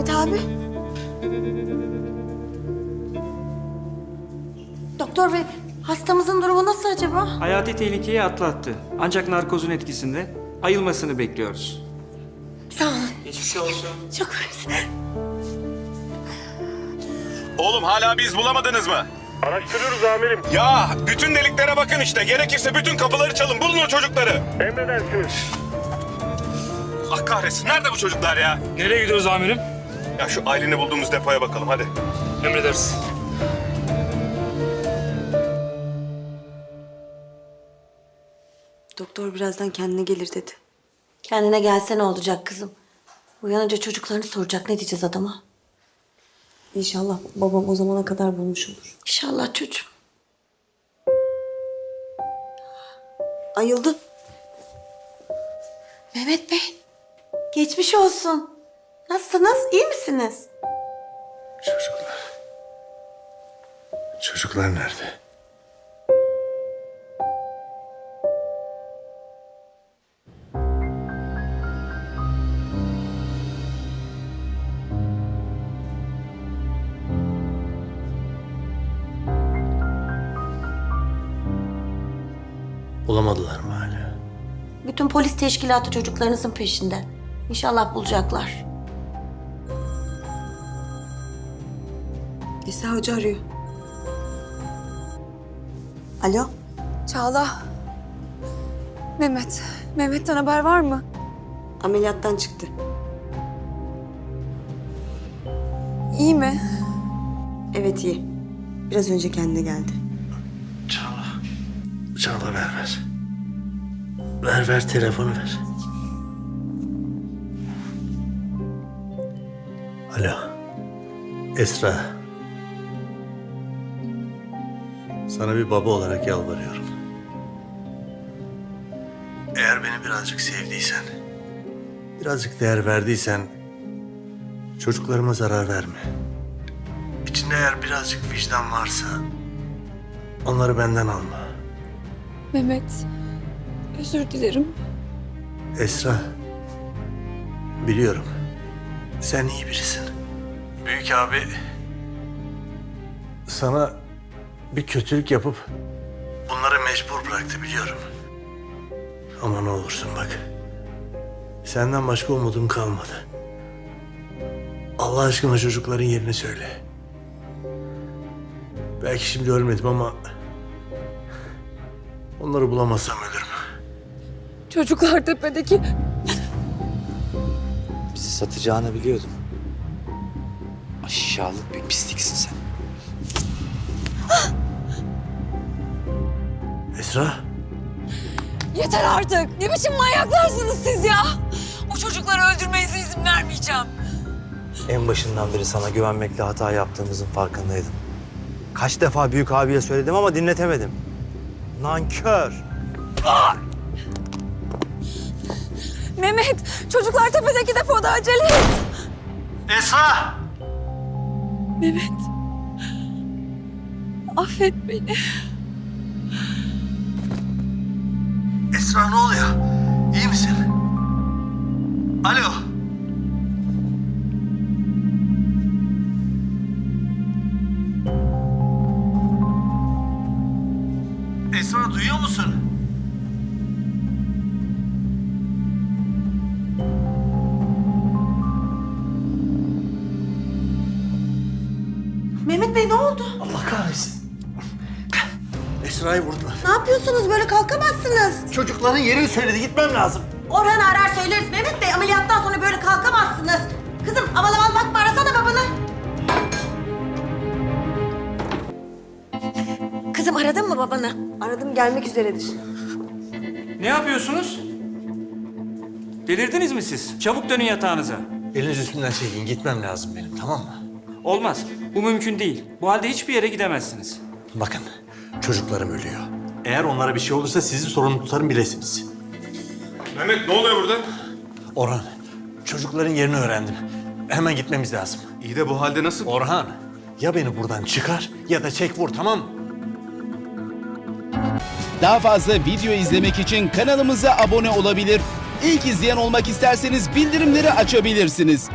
Ahmet abi. Doktor bey, hastamızın durumu nasıl acaba? Hayati tehlikeyi atlattı. Ancak narkozun etkisinde ayılmasını bekliyoruz. Sağ olun. Geçmiş olsun. Çok mersi. Oğlum hala biz bulamadınız mı? Araştırıyoruz amirim. Ya bütün deliklere bakın işte. Gerekirse bütün kapıları çalın. Bulun o çocukları. Emredersiniz. Ah kahretsin. Nerede bu çocuklar ya? Nereye gidiyoruz amirim? Ya şu Aylin'i bulduğumuz depoya bakalım hadi. Emredersiniz. Doktor birazdan kendine gelir dedi. Kendine gelse ne olacak kızım? Uyanınca çocuklarını soracak. Ne diyeceğiz adama? İnşallah babam o zamana kadar bulmuş olur. İnşallah çocuğum. Ayıldı. Mehmet Bey, geçmiş olsun. Nasılsınız? İyi misiniz? Çocuklar. Çocuklar nerede? Bulamadılar mı hala? Bütün polis teşkilatı çocuklarınızın peşinde. İnşallah bulacaklar. Esra Hoca arıyor. Alo. Çağla. Mehmet. Mehmet'ten haber var mı? Ameliyattan çıktı. İyi mi? Evet iyi. Biraz önce kendine geldi. Çağla. Çağla ver ver. Ver ver telefonu ver. Alo. Esra. Sana bir baba olarak yalvarıyorum. Eğer beni birazcık sevdiysen, birazcık değer verdiysen çocuklarıma zarar verme. İçinde eğer birazcık vicdan varsa onları benden alma. Mehmet. Özür dilerim. Esra, biliyorum. Sen iyi birisin. Büyük abi sana bir kötülük yapıp bunları mecbur bıraktı biliyorum. Ama ne olursun bak. Senden başka umudum kalmadı. Allah aşkına çocukların yerini söyle. Belki şimdi ölmedim ama onları bulamazsam ölürüm. Çocuklar tepedeki... Bizi satacağını biliyordum. Aşağılık bir pisliksin sen. Esra. Yeter artık. Ne biçim manyaklarsınız siz ya? O çocukları öldürmenize izin vermeyeceğim. En başından beri sana güvenmekle hata yaptığımızın farkındaydım. Kaç defa büyük abiye söyledim ama dinletemedim. Nankör. Mehmet, çocuklar tepedeki depoda acele et. Esra! Mehmet. Affet beni. Alo. Esra duyuyor musun? Mehmet Bey ne oldu? Allah kahretsin. Esra'yı vurdular. Ne yapıyorsunuz? Böyle kalkamazsınız. Çocukların yerini söyledi. Gitmem lazım. Orhan arar söyleriz. Mehmet Bey ameliyattan sonra böyle kalkamazsınız. Kızım aval aval bakma arasana babanı. Kızım aradın mı babanı? Aradım gelmek üzeredir. Ne yapıyorsunuz? Delirdiniz mi siz? Çabuk dönün yatağınıza. Eliniz üstümden çekin. Gitmem lazım benim tamam mı? Olmaz. Bu mümkün değil. Bu halde hiçbir yere gidemezsiniz. Bakın çocuklarım ölüyor. Eğer onlara bir şey olursa sizi sorumlu tutarım bilesiniz. Mehmet ne oluyor burada? Orhan, çocukların yerini öğrendim. Hemen gitmemiz lazım. İyi de bu halde nasıl? Orhan, ya beni buradan çıkar ya da çek vur tamam mı? Daha fazla video izlemek için kanalımıza abone olabilir. İlk izleyen olmak isterseniz bildirimleri açabilirsiniz.